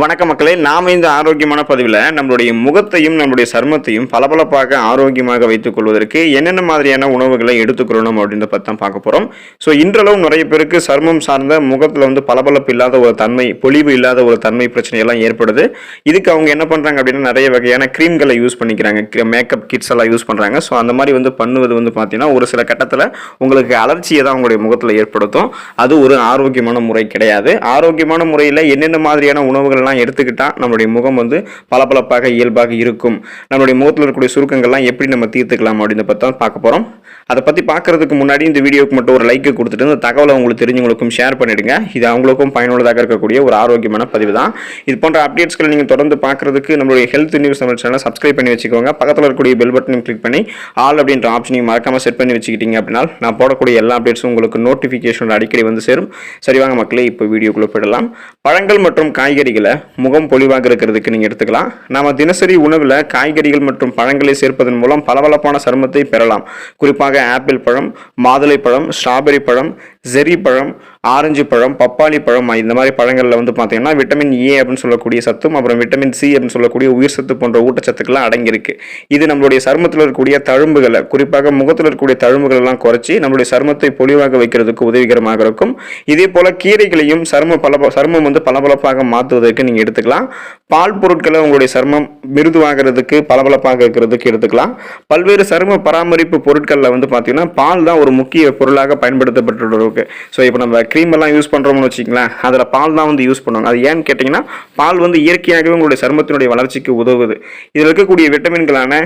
வணக்க மக்களே நாம் இந்த ஆரோக்கியமான பதிவில் நம்மளுடைய முகத்தையும் நம்மளுடைய சர்மத்தையும் பளபளப்பாக ஆரோக்கியமாக வைத்துக் கொள்வதற்கு என்னென்ன மாதிரியான உணவுகளை எடுத்துக்கொள்ளணும் அப்படின்றத பற்றி தான் பார்க்க போகிறோம் ஸோ இன்றளவு நிறைய பேருக்கு சருமம் சார்ந்த முகத்தில் வந்து பளபளப்பு இல்லாத ஒரு தன்மை பொலிவு இல்லாத ஒரு தன்மை பிரச்சனையெல்லாம் ஏற்படுது. இதுக்கு அவங்க என்ன பண்ணுறாங்க அப்படின்னா நிறைய வகையான க்ரீம்களை யூஸ் பண்ணிக்கிறாங்க. மேக்கப் கிட்ஸ் எல்லாம் யூஸ் பண்ணுறாங்க ஸோ அந்த மாதிரி வந்து பண்ணுவது வந்து பார்த்தீங்கன்னா ஒரு சில கட்டத்தில் உங்களுக்கு அலர்ச்சியை தான் உங்களுடைய முகத்தில் ஏற்படுத்தும். அது ஒரு ஆரோக்கியமான முறை கிடையாது. ஆரோக்கியமான முறையில் என்னென்ன மாதிரியான உணவுகள் எல்லாம் எடுத்துக்கிட்டால் நம்மளுடைய முகம் வந்து பளபளப்பாக இயல்பாக இருக்கும். நம்மளுடைய முகத்தில் இருக்கக்கூடிய சுருக்கங்கள்லாம் எப்படி நம்ம தீர்த்துக்கலாம் அப்படின்னு பற்றி தான் பார்க்க போகிறோம் அதை பற்றி பார்க்கறதுக்கு முன்னாடி இந்த வீடியோக்கு மட்டும் ஒரு லைக்கை கொடுத்துட்டு இந்த தகவலை உங்களுக்கு தெரிஞ்சவங்களுக்கும் ஷேர் பண்ணிவிடுங்க இது அவங்களுக்கும் பயனுள்ளதாக இருக்கக்கூடிய ஒரு ஆரோக்கியமான பதிவு தான். இது போன்ற அப்டேட்ஸ்களை நீங்கள் தொடர்ந்து பார்க்குறதுக்கு நம்மளுடைய ஹெல்த் நியூஸ் தமிழ் சேனலை சப்ஸ்கிரைப் பண்ணி வச்சுக்கோங்க. பக்கத்தில் இருக்கக்கூடிய பெல் பட்டனையும் கிளிக் பண்ணி ஆல் அப்படின்ற ஆப்ஷனையும் மறக்காமல் செட் பண்ணி வச்சுக்கிட்டீங்க அப்படின்னா நான் போடக்கூடிய எல்லா அப்டேட்ஸும் உங்களுக்கு நோட்டிஃபிகேஷன் அடிக்கடி வந்து சேரும். சரிவாங்க மக்களே இப்போ வீடியோக்குள்ளே போயிடலாம். பழங்கள் மற்றும் காய்கறிகளை முகம் பொலிவாக இருக்கிறதுக்கு நீங்கள் எடுத்துக்கலாம். நாம தினசரி உணவில் காய்கறிகள் மற்றும் பழங்களை சேர்ப்பதன் மூலம் பளபளப்பான சருமத்தை பெறலாம். குறிப்பாக ஆப்பிள் பழம் மாதுளை பழம் ஸ்ட்ராபெரி பழம் ஜெரி பழம் ஆரஞ்சு பழம் பப்பாளி பழம் இந்த மாதிரி பழங்களில் வந்து பார்த்தீங்கன்னா விட்டமின் ஏ அப்படின்னு சொல்லக்கூடிய சத்தும் அப்புறம் விட்டமின் சி அப்படின்னு சொல்லக்கூடிய உயிர் சத்து போன்ற ஊட்டச்சத்துக்கெல்லாம் அடங்கியிருக்கு. இது நம்மளுடைய சருமத்தில் இருக்கக்கூடிய தழும்புகளை குறிப்பாக முகத்தில் இருக்கக்கூடிய தழும்புகள் எல்லாம் குறைச்சி நம்மளுடைய சருமத்தை பொலிவாக வைக்கிறதுக்கு உதவிகரமாக இருக்கும். இதே போல் கீரைகளையும் சரும பல சருமம் வந்து பளபளப்பாக மாற்றுவதற்கு நீங்கள் எடுத்துக்கலாம். பால் பொருட்களை உங்களுடைய சருமம் மிருதுவாகிறதுக்கு பளபளப்பாக இருக்கிறதுக்கு எடுத்துக்கலாம். பல்வேறு சரும பராமரிப்பு பொருட்களில் வந்து பார்த்தீங்கன்னா பால் தான் ஒரு முக்கிய பொருளாக பயன்படுத்தப்பட்டு இருக்கு ஸோ இப்போ நம்ம க்ரீம் எல்லாம் யூஸ் பண்ணுறோம்னு வச்சுங்களேன் அதில் பால் தான் வந்து யூஸ் பண்ணுவாங்க. அது ஏன்னு கேட்டிங்கன்னா பால் வந்து இயற்கையாகவே உங்களுடைய சருமத்தினுடைய வளர்ச்சிக்கு உதவுது. இதில் இருக்கக்கூடிய விட்டமின்களான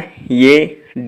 ஏ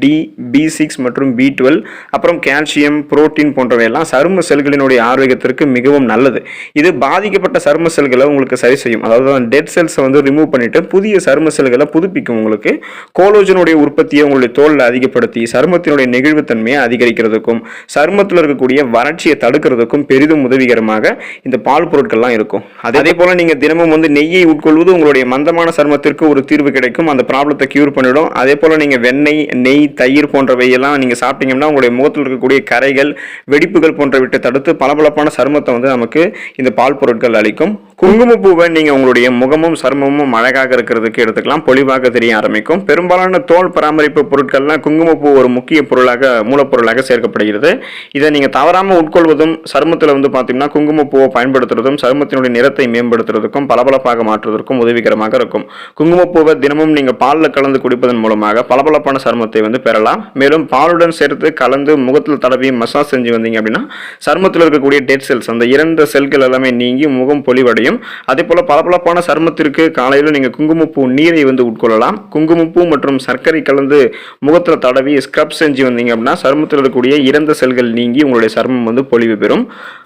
டி பி சிக்ஸ் மற்றும் பி டுவெல் அப்புறம் கால்சியம் புரோட்டீன் போன்றவையெல்லாம் சரும செல்களினுடைய ஆரோக்கியத்திற்கு மிகவும் நல்லது. இது பாதிக்கப்பட்ட சரும செல்களை உங்களுக்கு சரி செய்யும். அதாவது டெட் செல்ஸை வந்து ரிமூவ் பண்ணிட்டு புதிய சரும செல்களை புதுப்பிக்கும் உங்களுக்கு. கோலோஜனுடைய உற்பத்தியை உங்களுடைய தோலில் அதிகப்படுத்தி சருமத்தினுடைய நெகிழ்வுத்தன்மையை அதிகரிக்கிறதுக்கும் சருமத்தில் இருக்கக்கூடிய வறட்சியை தடுக்கிறதுக்கும் பெரிதும் உதவிகரமாக இந்த பால் பொருட்கள்லாம் இருக்கும். அதே போல நீங்க தினமும் வந்து நெய்யை உட்கொள்வது உங்களுடைய மந்தமான சருமத்திற்கு ஒரு தீர்வு கிடைக்கும். அந்த ப்ராப்ளத்தை கியூர் பண்ணிடும். அதே போல நீங்க வெண்ணெய் நெய் நெய் தயிர் போன்றவையெல்லாம் நீங்கள் சாப்பிட்டீங்கன்னா உங்களுடைய முகத்தில் இருக்கக்கூடிய கரைகள் வெடிப்புகள் போன்றவற்றை தடுத்து பளபளப்பான சருமத்தை வந்து நமக்கு இந்த பால் பொருட்கள் அளிக்கும். குங்குமப்பூவை நீங்கள் உங்களுடைய முகமும் சருமமும் அழகாக இருக்கிறதுக்கு எடுத்துக்கலாம். பொலிவாக தெரிய ஆரம்பிக்கும். பெரும்பாலான தோல் பராமரிப்பு பொருட்கள்லாம் குங்குமப்பூ ஒரு முக்கிய பொருளாக மூலப்பொருளாக சேர்க்கப்படுகிறது. இதை நீங்கள் தவறாமல் உட்கொள்வதும் சருமத்தில் வந்து பார்த்தீங்கன்னா குங்குமப்பூவை பயன்படுத்துறதும் சருமத்தினுடைய நிறத்தை மேம்படுத்துறதுக்கும் பளபளப்பாக மாற்றுவதற்கும் உதவிகரமாக இருக்கும். குங்குமப்பூவை தினமும் நீங்கள் பாலில் கலந்து குடிப்பதன் மூலமாக பளபளப்பான சருமத்தை வந்து பெறலாம். மேலும் பாலுடன் சேர்த்து கலந்து முகத்தில் தடவி மசாஜ் செஞ்சு வந்தீங்க அப்படின்னா சருமத்தில் இருக்கக்கூடிய டெட் செல்ஸ் அந்த இறந்த செல்கள் எல்லாமே நீங்கி முகம் பொலிவடையும். அதே போல் பளபளப்பான சருமத்திற்கு காலையில் நீங்கள் குங்குமப்பூ நீரை வந்து உட்கொள்ளலாம். குங்குமப்பூ மற்றும் சர்க்கரை கலந்து முகத்தில் தடவி ஸ்க்ரப் செஞ்சு வந்தீங்க அப்படின்னா சருமத்தில் இருக்கக்கூடிய இறந்த செல்கள் நீங்கி உங்களுடைய சருமம் வந்து பொலிவு பெறும்.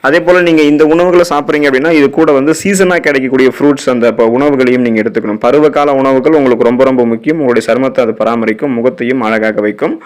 அதே போல் நீங்கள் இந்த உணவுகளை சாப்பிட்றீங்க அப்படின்னா இது கூட வந்து சீசனாக கிடைக்கக்கூடிய ஃப்ரூட்ஸ் அந்த இப்போ உணவுகளையும் நீங்கள் எடுத்துக்கணும். பருவகால உணவுகள் உங்களுக்கு ரொம்ப ரொம்ப முக்கியம். உங்களுடைய சருமத்தை அது பராமரிக்கும் முகத்தையும் அழகாக வைக்கும்.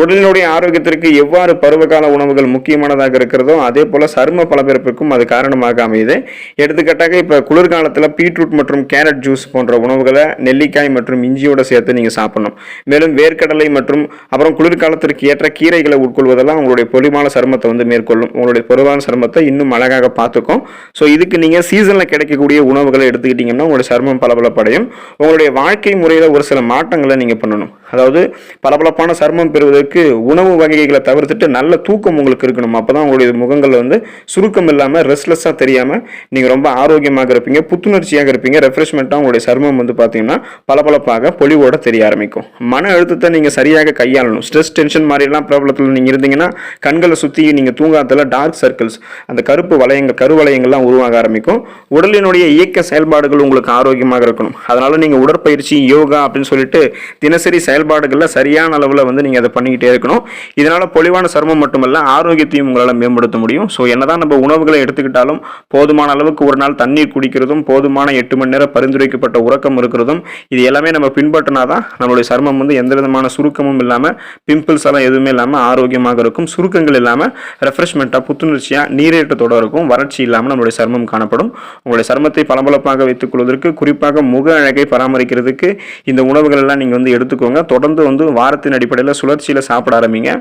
உடலினுடைய ஆரோக்கியத்திற்கு எவ்வாறு பருவகால உணவுகள் முக்கியமானதாக இருக்கிறதோ அதே போல சரும பலபிறப்புக்கும் அது காரணமாக அமையுது. எடுத்துக்காட்டாக இப்போ குளிர்காலத்தில் பீட்ரூட் மற்றும் கேரட் ஜூஸ் போன்ற உணவுகளை நெல்லிக்காய் மற்றும் இஞ்சியோடு சேர்த்து நீங்கள் சாப்பிடணும். மேலும் வேர்க்கடலை மற்றும் அப்புறம் குளிர்காலத்திற்கு ஏற்ற கீரைகளை உட்கொள்வதெல்லாம் உங்களுடைய பொலிவான சருமத்தை வந்து மேற்கொள்ளும். உங்களுடைய பொலிவான சருமத்தை இன்னும் அழகாக பார்த்துக்கும். ஸோ இதுக்கு நீங்கள் சீசனில் கிடைக்கக்கூடிய உணவுகளை எடுத்துக்கிட்டிங்கன்னா உங்களுடைய சருமம் பளபளப்படையும். உங்களுடைய வாழ்க்கை முறையில் ஒரு சில மாற்றங்களை நீங்கள் பண்ணணும். அதாவது பளபளப்பான சருமம் பெறுவதற்கு உணவு வகைகளை தவிர்த்துட்டு நல்ல தூக்கம் உங்களுக்கு இருக்கணும். அப்போ தான் உங்களுடைய முகங்கள் வந்து சுருக்கம் இல்லாமல் ரெஸ்ட்லெஸ்ஸாக தெரியாமல் நீங்கள் ரொம்ப ஆரோக்கியமாக இருப்பீங்க புத்துணர்ச்சியாக இருப்பீங்க. ரெஃப்ரெஷ்மெண்ட்டாக உங்களுடைய சர்மம் வந்து பார்த்தீங்கன்னா பளபளப்பாக பொலிவோட தெரிய ஆரம்பிக்கும். மன அழுத்தத்தை நீங்கள் சரியாக கையாளணும். ஸ்ட்ரெஸ் டென்ஷன் மாதிரிலாம் ப்ராப்ளத்தில் நீங்கள் இருந்தீங்கன்னா கண்களை சுற்றி நீங்கள் தூங்காதல டார்க் சர்க்கிள்ஸ் அந்த கருப்பு வளையங்கள் கருவளையங்கள்லாம் உருவாக ஆரம்பிக்கும். உடலினுடைய இயக்க செயல்பாடுகள் உங்களுக்கு ஆரோக்கியமாக இருக்கணும். அதனால் நீங்கள் உடற்பயிற்சி யோகா அப்படின்னு சொல்லிட்டு தினசரி செயல்பாடுகளில் சரியான அளவில் வந்து நீங்கள் அதை பண்ணிக்கிட்டே இருக்கணும். இதனால் பொலிவான சருமம் மட்டுமல்ல ஆரோக்கியத்தையும் உங்களால் மேம்படுத்த முடியும். ஸோ என்னதான் நம்ம உணவுகளை எடுத்துக்கிட்டாலும் போதுமான அளவுக்கு ஒரு நாள் தண்ணீர் குடிக்கிறதும் போதுமான எட்டு மணி நேரம் பரிந்துரைக்கப்பட்ட உறக்கம் இருக்கிறதும் இது எல்லாமே நம்ம பின்பற்றினா தான் நம்மளுடைய சருமம் வந்து எந்த விதமான சுருக்கமும் இல்லாமல் பிம்பிள்ஸ் எல்லாம் எதுவுமே இல்லாமல் ஆரோக்கியமாக இருக்கும். சுருக்கங்கள் இல்லாமல் ரெஃப்ரெஷ்மெண்ட்டாக புத்துணர்ச்சியாக நீரேற்றத்தோட இருக்கும். வறட்சி இல்லாமல் நம்மளுடைய சருமம் காணப்படும். உங்களுடைய சருமத்தை பளபளப்பாக வைத்துக் கொள்வதற்கு குறிப்பாக முக அழகை பராமரிக்கிறதுக்கு இந்த உணவுகள் எல்லாம் நீங்கள் வந்து எடுத்துக்கோங்க. தொடர்ந்து வந்து வாரத்தின் அடிப்படையில் சுழற்சியில் சாப்பிட ஆரம்பிங்க.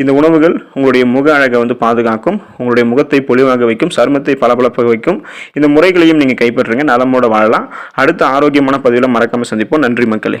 இந்த உணவுகள் உங்களுடைய முக அழகை வந்து பாதுகாக்கும் உங்களுடைய முகத்தை பொலிவாக வைக்கும் சருமத்தை பளபளப்பாக வைக்கும். இந்த முறைகளையும் நீங்கள் கைப்பற்றுங்க நலமோடு வாழலாம். அடுத்த ஆரோக்கியமான பதிவில் மறக்காமல் சந்திப்போம். நன்றி மக்களே.